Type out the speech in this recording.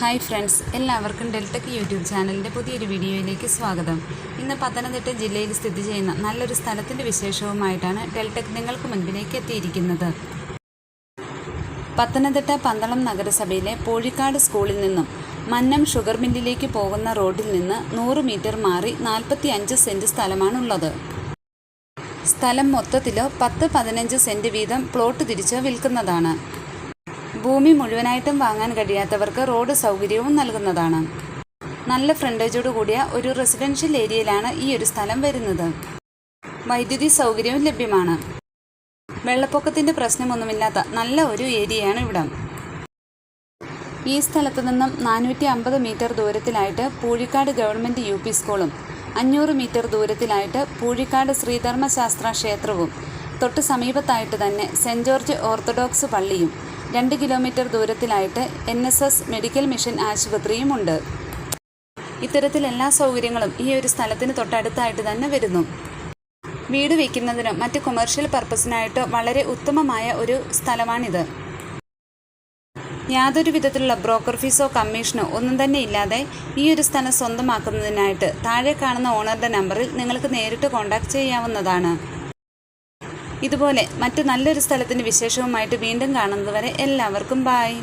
Hi friends എല്ലാവർക്കും ഡെൽറ്റക് YouTube ചാനലിന്റെ പുതിയൊരു വീഡിയോയിലേക്ക് സ്വാഗതം. ഇന്ന് പത്തനംതിട്ട ജില്ലയിൽ സ്ഥിതി ചെയ്യുന്ന നല്ലൊരു സ്ഥലത്തിന്റെ വിശേഷവുമായിട്ടാണ് ഡെൽറ്റക് നിങ്ങൾക്ക് മുൻപിലേക്ക് എത്തിയിരിക്കുന്നത്. പത്തനംതിട്ട പന്തളം നഗരസഭയിലെ പോഴിക്കാട് സ്കൂളിൽ നിന്നും മന്നം ഷുഗർ മില്ലിലേക്ക് പോകുന്ന റോഡിൽ നിന്ന് നൂറ് മീറ്റർ മാറി നാൽപ്പത്തി അഞ്ച് സെന്റ് സ്ഥലമാണുള്ളത്. സ്ഥലം മൊത്തത്തിലോ പത്ത് പതിനഞ്ച് സെന്റ് വീതം പ്ലോട്ട് തിരിച്ച് വിൽക്കുന്നതാണ്. ഭൂമി മുഴുവനായിട്ടും വാങ്ങാൻ കഴിയാത്തവർക്ക് റോഡ് സൗകര്യവും നൽകുന്നതാണ്. നല്ല ഫ്രണ്ടേജോട് കൂടിയ ഒരു റെസിഡൻഷ്യൽ ഏരിയയിലാണ് ഈ ഒരു സ്ഥലം വരുന്നത്. വൈദ്യുതി സൗകര്യവും ലഭ്യമാണ്. വെള്ളപ്പൊക്കത്തിന്റെ പ്രശ്നമൊന്നുമില്ലാത്ത നല്ല ഒരു ഏരിയയാണ് ഇവിടം. ഈ സ്ഥലത്തു നിന്നും നാനൂറ്റി അമ്പത് മീറ്റർ ദൂരത്തിലായിട്ട് പൂഴിക്കാട് ഗവൺമെന്റ് യു പി സ്കൂളും അഞ്ഞൂറ് മീറ്റർ ദൂരത്തിലായിട്ട് പൂഴിക്കാട് ശ്രീധർമ്മശാസ്ത്ര ക്ഷേത്രവും തൊട്ട് സമീപത്തായിട്ട് തന്നെ സെന്റ് ജോർജ് ഓർത്തഡോക്സ് പള്ളിയും രണ്ട് kilometre ദൂരത്തിലായിട്ട് N S S medical mission ആശുപത്രിയുമുണ്ട്. ഇത്തരത്തിൽ എല്ലാ സൗകര്യങ്ങളും ഈ ഒരു സ്ഥലത്തിന് തൊട്ടടുത്തായിട്ട് തന്നെ വരുന്നു. വീട് വയ്ക്കുന്നതിനോ മറ്റ് കൊമേഴ്ഷ്യൽ പർപ്പസിനായിട്ടോ വളരെ ഉത്തമമായ ഒരു സ്ഥലമാണിത്. യാതൊരു വിധത്തിലുള്ള ബ്രോക്കർ ഫീസോ കമ്മീഷനോ ഒന്നും തന്നെ ഇല്ലാതെ ഈ ഒരു സ്ഥലം സ്വന്തമാക്കുന്നതിനായിട്ട് താഴെ കാണുന്ന ഓണറുടെ നമ്പറിൽ നിങ്ങൾക്ക് നേരിട്ട് കോൺടാക്ട് ചെയ്യാവുന്നതാണ്. ഇതുപോലെ മറ്റു നല്ലൊരു സ്ഥലത്തിന്റെ വിശേഷവുമായിട്ട് വീണ്ടും കാണുന്നതുവരെ എല്ലാവർക്കും ബായ്